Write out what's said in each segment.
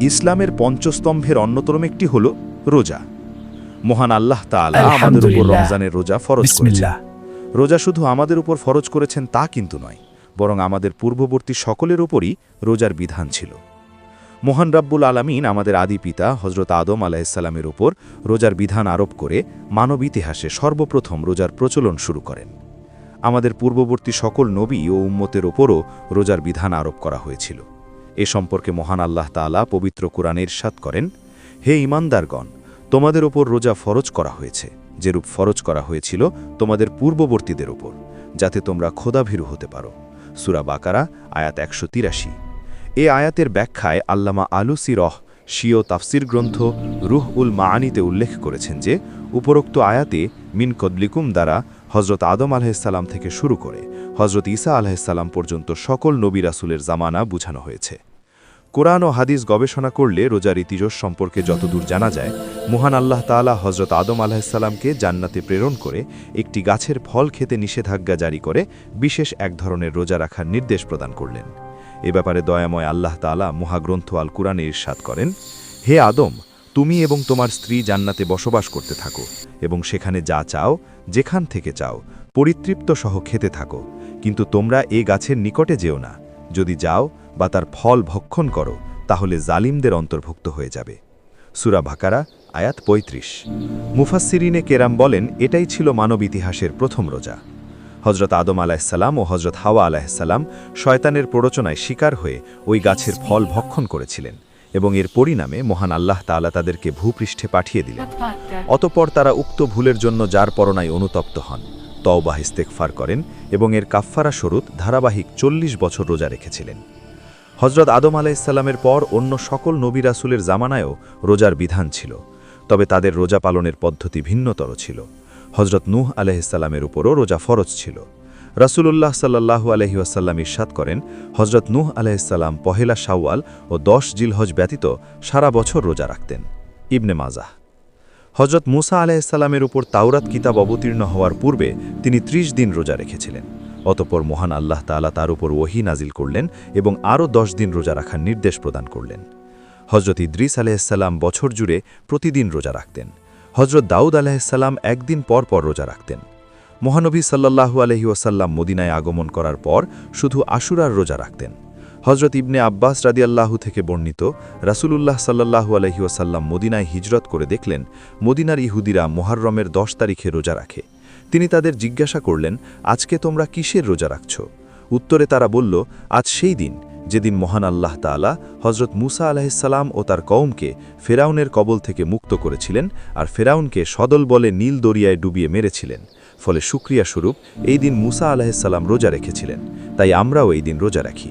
ইসলামের পঞ্চস্তম্ভের অন্যতম একটি হল রোজা। মহান আল্লাহ তাআলা আমাদের উপর রমজানের রোজা ফরজ করেছেন। রোজা শুধু আমাদের উপর ফরজ করেছেন তা কিন্তু নয় বরং আমাদের পূর্ববর্তী সকলের উপরই রোজার বিধান ছিল। মোহান রাব্বুল আলামিন আমাদের আদি পিতা হজরত আদম আলাহিসাল্লামের ওপর রোজার বিধান আরোপ করে মানব ইতিহাসে সর্বপ্রথম রোজার প্রচলন শুরু করেন। আমাদের পূর্ববর্তী সকল নবী ও উম্মতের ওপরও রোজার বিধান আরোপ করা হয়েছিল। এ সম্পর্কে মহান আল্লাহ তাআলা পবিত্র কোরআনে ইরশাদ করেন, হে ইমানদারগণ তোমাদের ওপর রোজা ফরজ করা হয়েছে যেরূপ ফরজ করা হয়েছিল তোমাদের পূর্ববর্তীদের ওপর, যাতে তোমরা খোদাভীরু হতে পারো। সুরা বাকারা, আয়াত একশো তিরাশি। এ আয়াতের ব্যাখ্যায় আল্লামা আলুসি রহ শিও তাফসির গ্রন্থ রুহ উল মাআনিতে উল্লেখ করেছেন যে, উপরোক্ত আয়াতে মিন কদলিকুম দ্বারা হজরত আদম আলাহিসাল্লাম থেকে শুরু করে হজরত ঈসা আলাহিসাল্লাম পর্যন্ত সকল নবী রাসুলের জামানা বুঝানো হয়েছে। কোরআন ও হাদিস গবেষণা করলে রোজার ইতিজস সম্পর্কে যতদূর জানা যায়, মহান আল্লাহ তাআলা হজরত আদম আলাহিসাল্লামকে জান্নাতে প্রেরণ করে একটি গাছের ফল খেতে নিষেধাজ্ঞা জারি করে বিশেষ এক ধরনের রোজা রাখার নির্দেশ প্রদান করলেন। এ ব্যাপারে দয়াময় আল্লাহ তাআলা মহাগ্রন্থ আল কুরআনে ইরশাদ করেন, হে আদম, তুমি এবং তোমার স্ত্রী জান্নাতে বসবাস করতে থাকো। এবং সেখানে যা চাও, যেখান থেকে চাও, পরিতৃপ্ত সহ খেতে থাকো। কিন্তু তোমরা এ গাছের নিকটে যেও না। যদি যাও বা তার ফল ভক্ষণ করো, তাহলে জালিমদের অন্তর্ভুক্ত হয়ে যাবে। সুরা ভাকারা আয়াত ৩৫ মুফাসসিরিনে কেরাম বলেন, এটাই ছিল মানব ইতিহাসের প্রথম রোজা। হজরত আদম আলাহিসাল্লাম ও হজরত হাওয়া আলাহিসাল্লাম শয়তানের প্ররোচনায় শিকার হয়ে ওই গাছের ফল ভক্ষণ করেছিলেন। এবং এর পরিণামে মহান আল্লাহ তাআলা তাদেরকে ভূপৃষ্ঠে পাঠিয়ে দিলেন। অতপর তারা উক্ত ভুলের জন্য যার পরনায় অনুতপ্ত হন। তওবাহ ইস্তেকফার করেন এবং এর কাফফারা স্বরূপ ধারাবাহিক চল্লিশ বছর রোজা রেখেছিলেন। হজরত আদম আলাইসাল্লামের পর অন্য সকল নবী রাসুলের জামানায়ও রোজার বিধান ছিল তবে তাদের রোজা পালনের পদ্ধতি ভিন্নতর ছিল। হজরত নূহ আলাইসাল্লামের উপরও রোজা ফরজ ছিল। রাসূলুল্লাহ সাল্লাহু আলহিউসাল্লাম ইরশাদ করেন হজরত নূহ আলাইসাল্লাম পহেলা শাওয়াল ও দশ জিলহজ ব্যতীত সারা বছর রোজা রাখতেন। ইবনে মাজাহ। হজরত মুসা আলাইসাল্লামের উপর তাওরাত কিতাব অবতীর্ণ হওয়ার পূর্বে তিনি ত্রিশ দিন রোজা রেখেছিলেন। অতপর মহান আল্লাহ তাআলা তার উপর ওহি নাজিল করলেন এবং আরও দশ দিন রোজা রাখার নির্দেশ প্রদান করলেন। হজরত ইদ্রিস আলাইসাল্লাম বছর জুড়ে প্রতিদিন রোজা রাখতেন। হজরত দাউদ আলাইসাল্লাম একদিন পর পর রোজা রাখতেন। মহানবী সাল্লাহু আলহি ওসাল্লাম মদিনায় আগমন করার পর শুধু আশুরার রোজা রাখতেন। হজরত ইবনে আব্বাস রাদিয়াল্লাহু থেকে বর্ণিত রাসূলুল্লাহ সাল্লাহু আলহি ওসাল্লাম মদিনায় হিজরত করে দেখলেন মদিনার ইহুদিরা মোহাররমের দশ তারিখে রোজা রাখে। তিনি তাদের জিজ্ঞাসা করলেন, আজকে তোমরা কিসের রোজা রাখছ? উত্তরে তারা বলল, আজ সেই দিন যেদিন মহান আল্লাহ তাআলা হজরত মুসা আলাহিসাল্লাম ও তার কওমকে ফেরাউনের কবল থেকে মুক্ত করেছিলেন আর ফেরাউনকে সদল বলে নীল দরিয়ায় ডুবিয়ে মেরেছিলেন। ফলে সুক্রিয়া স্বরূপ এই দিন মুসা আলাহিসাল্লাম রোজা রেখেছিলেন। তাই আমরাও এই দিন রোজা রাখি।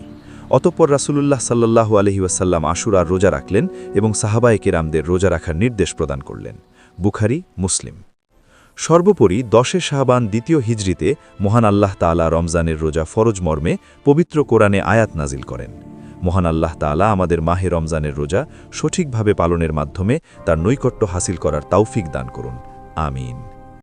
অতঃপর রাসূলুল্লাহ সাল্লাহু আলহি ওয়াসাল্লাম আশুরার রোজা রাখলেন এবং সাহাবায়ে কেরামদের রোজা রাখার নির্দেশ প্রদান করলেন। বুখারি, মুসলিম। সর্বোপরি দশে শাহবান দ্বিতীয় হিজরিতে মহান আল্লাহ তালা রমজানের রোজা ফরজ মর্মে পবিত্র কোরআনে আয়াত নাজিল করেন। মহান আল্লাহ তালা আমাদের মাহে রমজানের রোজা সঠিকভাবে পালনের মাধ্যমে তার নৈকট্য হাসিল করার তাওফিক দান করুন। আমিন।